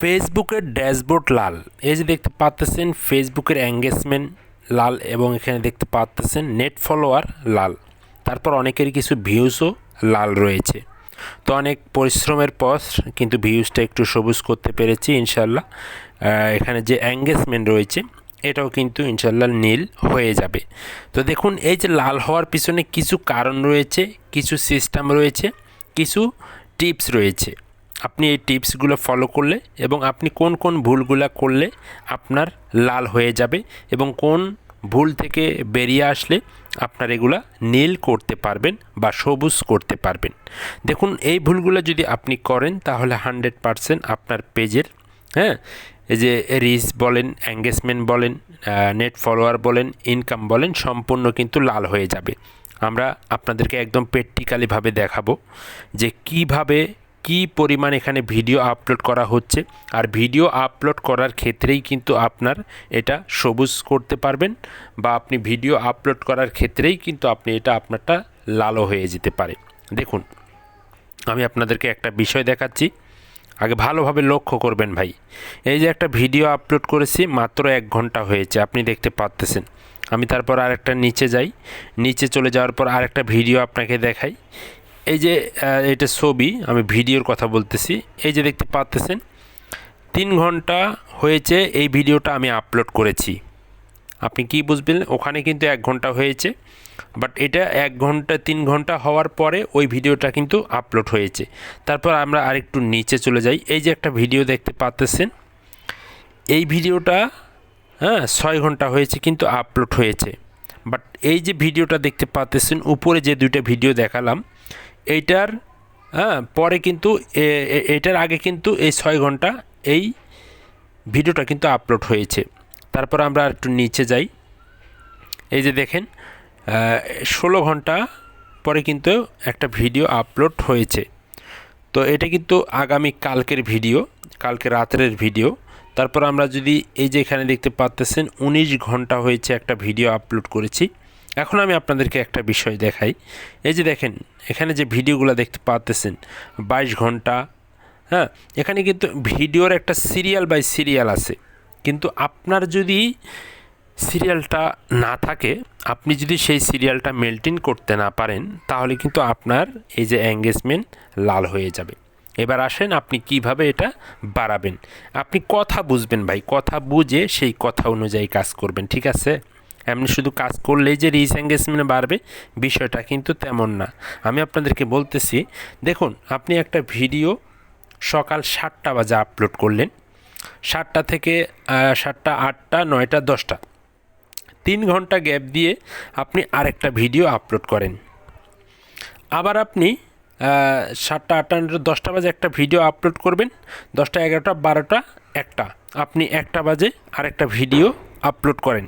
ফেসবুকের ড্যাশবোর্ড লাল। এই যে দেখতে পাচ্তেছেন ফেসবুকের এঙ্গেজমেন্ট লাল এবং এখানে দেখতে পাচ্তেছেন নেট ফলোয়ার লাল। তারপর অনেকেরই কিছু ভিউজও লাল রয়েছে। তো অনেক পরিশ্রমের পর কিন্তু ভিউজটা একটু সবুজ করতে পেরেছি ইনশাল্লাহ এখানে যে এঙ্গেজমেন্ট রয়েছে, এটাও কিন্তু ইনশাল্লাহ নীল হয়ে যাবে। তো দেখুন, এই যে লাল হওয়ার পিছনে কিছু কারণ রয়েছে, কিছু সিস্টেম রয়েছে, কিছু টিপস রয়েছে। আপনি এই টিপসগুলো ফলো করলে এবং আপনি কোন কোন ভুলগুলো করলে আপনার লাল হয়ে যাবে এবং কোন ভুল থেকে বেরিয়ে আসলে আপনার এগুলা নীল করতে পারবেন বা সবুজ করতে পারবেন। দেখুন, এই ভুলগুলো যদি আপনি করেন, তাহলে হান্ড্রেড পারসেন্ট আপনার পেজের হ্যাঁ এই যে রিচ বলেন, এঙ্গেজমেন্ট বলেন নেট ফলোয়ার বলেন, ইনকাম বলেন, সম্পূর্ণ কিন্তু লাল হয়ে যাবে। আমরা আপনাদেরকে একদম প্র্যাকটিক্যালিভাবে দেখাবো যে কীভাবে কি পরিমাণ এখানে ভিডিও আপলোড করা হচ্ছে, আর ভিডিও আপলোড করার ক্ষেত্রেই কিন্তু আপনার এটা সবুজ করতে পারবেন, বা আপনি ভিডিও আপলোড করার ক্ষেত্রেই কিন্তু আপনি এটা আপনারটা লালও হয়ে যেতে পারে। দেখুন, আমি আপনাদেরকে একটা বিষয় দেখাচ্ছি। আগে ভালোভাবে লক্ষ্য করবেন ভাই। এই যে একটা ভিডিও আপলোড করেছি, মাত্র এক ঘণ্টা হয়েছে, আপনি দেখতে পাচ্তেছেন আমি তারপর আরেকটা নিচে যাই। নিচে চলে যাওয়ার পর আরেকটা ভিডিও আপনাকে দেখাই। এই যে এটা ছবি, আমি ভিডিওর কথা বলতেছি। এই যে দেখতে পাচ্তেছেন, তিন ঘণ্টা হয়েছে এই ভিডিওটা আমি আপলোড করেছি। আপনি কি বুঝবেন? ওখানে কিন্তু এক ঘণ্টা হয়েছে, বাট এটা এক ঘণ্টা, তিন ঘণ্টা হওয়ার পরে ওই ভিডিওটা কিন্তু আপলোড হয়েছে। তারপর আমরা আরেকটু নিচে চলে যাই। এই যে একটা ভিডিও দেখতে পাচ্তেছেন, এই ভিডিওটা হ্যাঁ ছয় ঘণ্টা হয়েছে কিন্তু আপলোড হয়েছে। বাট এই যে ভিডিওটা দেখতে পাচ্তেছেন, উপরে যে দুইটা ভিডিও দেখালাম এইটার হ্যাঁ পরে কিন্তু এটার আগে কিন্তু এই ছয় ঘণ্টা এই ভিডিওটা কিন্তু আপলোড হয়েছে। তারপর আমরা একটু নিচে যাই। এই যে দেখেন ষোলো ঘণ্টা পরে কিন্তু একটা ভিডিও আপলোড হয়েছে। তো এটা কিন্তু আগামী কালকের ভিডিও, কালকে রাত্রের ভিডিও। তারপর আমরা যদি এই যে এখানে দেখতে পাচ্তেছেন উনিশ ঘণ্টা হয়েছে একটা ভিডিও আপলোড করেছি। এখন আমি আপনাদেরকে একটা বিষয় দেখাই। এই যে দেখেন, এখানে যে ভিডিওগুলো দেখতে পাচ্তেছেন বাইশ ঘণ্টা হ্যাঁ? এখানে কিন্তু ভিডিওর একটা সিরিয়াল বাই সিরিয়াল আছে। কিন্তু আপনার যদি সিরিয়ালটা না থাকে, আপনি যদি সেই সিরিয়ালটা মেনটেন করতে না পারেন, তাহলে কিন্তু আপনার এই যে এঙ্গেজমেন্ট লাল হয়ে যাবে। এবার আসেন আপনি কীভাবে এটা বাড়াবেন। আপনি কথা বুঝবেন ভাই, কথা বুঝে সেই কথা অনুযায়ী কাজ করবেন, ঠিক আছে? এমনি শুধু কাজ করলেই যে রিচ এঙ্গেজমেন্ট বাড়বে বিষয়টা কিন্তু তেমন না। আমি আপনাদেরকে বলতেছি, দেখুন, আপনি একটা ভিডিও সকাল সাতটা বাজে আপলোড করলেন। সাতটা থেকে সাতটা, আটটা, নয়টা, দশটা। তিন ঘণ্টা গ্যাপ দিয়ে আপনি আরেকটা ভিডিও আপলোড করেন। আবার আপনি সাতটা, আটটা দশটা বাজে একটা ভিডিও আপলোড করবেন। দশটা, এগারোটা, বারোটা, একটা। আপনি একটা বাজে আরেকটা ভিডিও আপলোড করেন।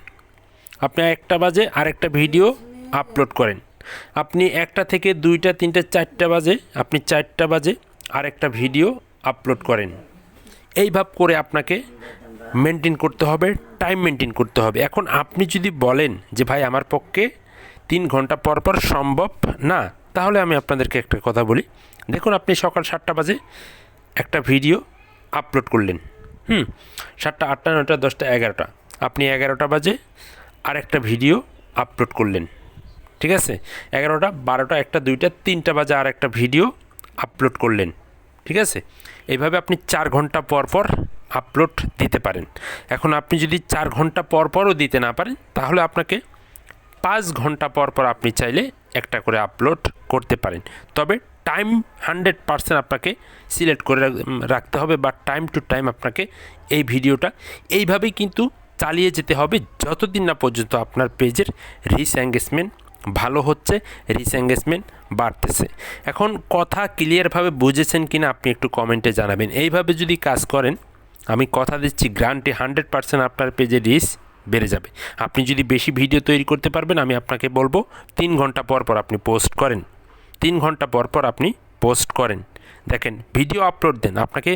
আপনি একটা বাজে আরেকটা ভিডিও আপলোড করেন। আপনি একটা থেকে দুইটা, তিনটা, চারটা বাজে, আপনি চারটা বাজে আরেকটা ভিডিও আপলোড করেন। এইভাব করে আপনাকে মেনটেন করতে হবে টাইম মেনটেন করতে হবে। এখন আপনি যদি বলেন যে, ভাই, আমার পক্ষে তিন ঘণ্টা পর পর সম্ভব না, তাহলে আমি আপনাদেরকে একটা কথা বলি। দেখুন, আপনি সকাল সাতটা বাজে একটা ভিডিও আপলোড করলেন। হুম, সাতটা, আটটা, নয়টা, দশটা, এগারোটা। আপনি এগারোটা বাজে আরেকটা ভিডিও আপলোড করলেন। ঠিক আছে? এগারোটা, বারোটা, একটা, দুইটা, তিনটা বাজে আর একটা ভিডিও আপলোড করলেন। ঠিক আছে? এইভাবে আপনি চার ঘণ্টা পর পর আপলোড দিতে পারেন। এখন আপনি যদি চার ঘণ্টা পর পরও দিতে না পারেন, তাহলে আপনাকে পাঁচ ঘণ্টা পর পর আপনি চাইলে একটা করে আপলোড করতে পারেন। তবে টাইম হান্ড্রেড পারসেন্ট আপনাকে সিলেক্ট করে রাখতে হবে বা টাইম টু টাইম আপনাকে এই ভিডিওটা। এইভাবেই কিন্তু চালিয়ে যেতে হবে যতদিন না পর্যন্ত আপনার পেজের রিচ এঙ্গেজমেন্ট ভালো হচ্ছে রিচ এঙ্গেজমেন্ট বাড়তেছে। এখন কথা ক্লিয়ারভাবে বুঝেছেন কিনা আপনি একটু কমেন্টে জানাবেন। এইভাবে যদি কাজ করেন, আমি কথা দিচ্ছি গ্রান্টে হান্ড্রেড পার্সেন্ট আপনার পেজে রিচ বেড়ে যাবে। আপনি যদি বেশি ভিডিও তৈরি করতে পারবেন, আমি আপনাকে বলব, তিন ঘণ্টা পর পর আপনি পোস্ট করেন। তিন ঘণ্টা পর পর আপনি পোস্ট করেন। দেখেন ভিডিও আপলোড দেন। আপনাকে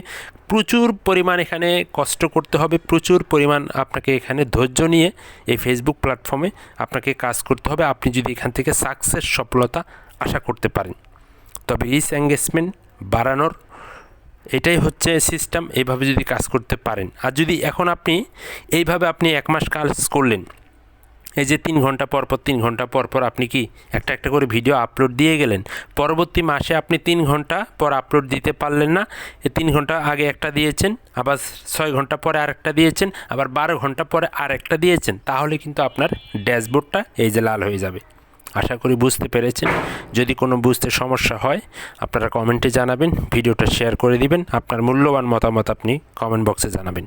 প্রচুর পরিমাণ এখানে কষ্ট করতে হবে, প্রচুর পরিমাণ আপনাকে এখানে ধৈর্য নিয়ে এই ফেসবুক প্ল্যাটফর্মে আপনাকে কাজ করতে হবে। আপনি যদি এখান থেকে সাকসেস সফলতা আশা করতে পারেন। তবে রিচ এঙ্গেজমেন্ট বাড়ানোর এটাই হচ্ছে সিস্টেম এইভাবে যদি কাজ করতে পারেন। আর যদি এখন আপনি, এইভাবে আপনি এক মাস কাজ করলেন এই যে তিন ঘণ্টা পর পর, তিন ঘণ্টা পর পর আপনি কি একটা একটা করে ভিডিও আপলোড দিয়ে গেলেন? পরবর্তী মাসে আপনি তিন ঘণ্টা পর আপলোড দিতে পারলেন না। তিন ঘণ্টা আগে একটা দিয়েছেন, আবার ছয় ঘণ্টা পরে আরেকটা দিয়েছেন, আবার বারো ঘণ্টা পরে আরেকটা দিয়েছেন, তাহলে কিন্তু আপনার ড্যাশবোর্ডটা এই যে লাল হয়ে যাবে। আশা করি বুঝতে পেরেছেন। যদি কোনো বুঝতে সমস্যা হয়, আপনারা কমেন্টে জানাবেন ভিডিওটা শেয়ার করে দিবেন, আপনার মূল্যবান মতামত আপনি কমেন্ট বক্সে জানাবেন।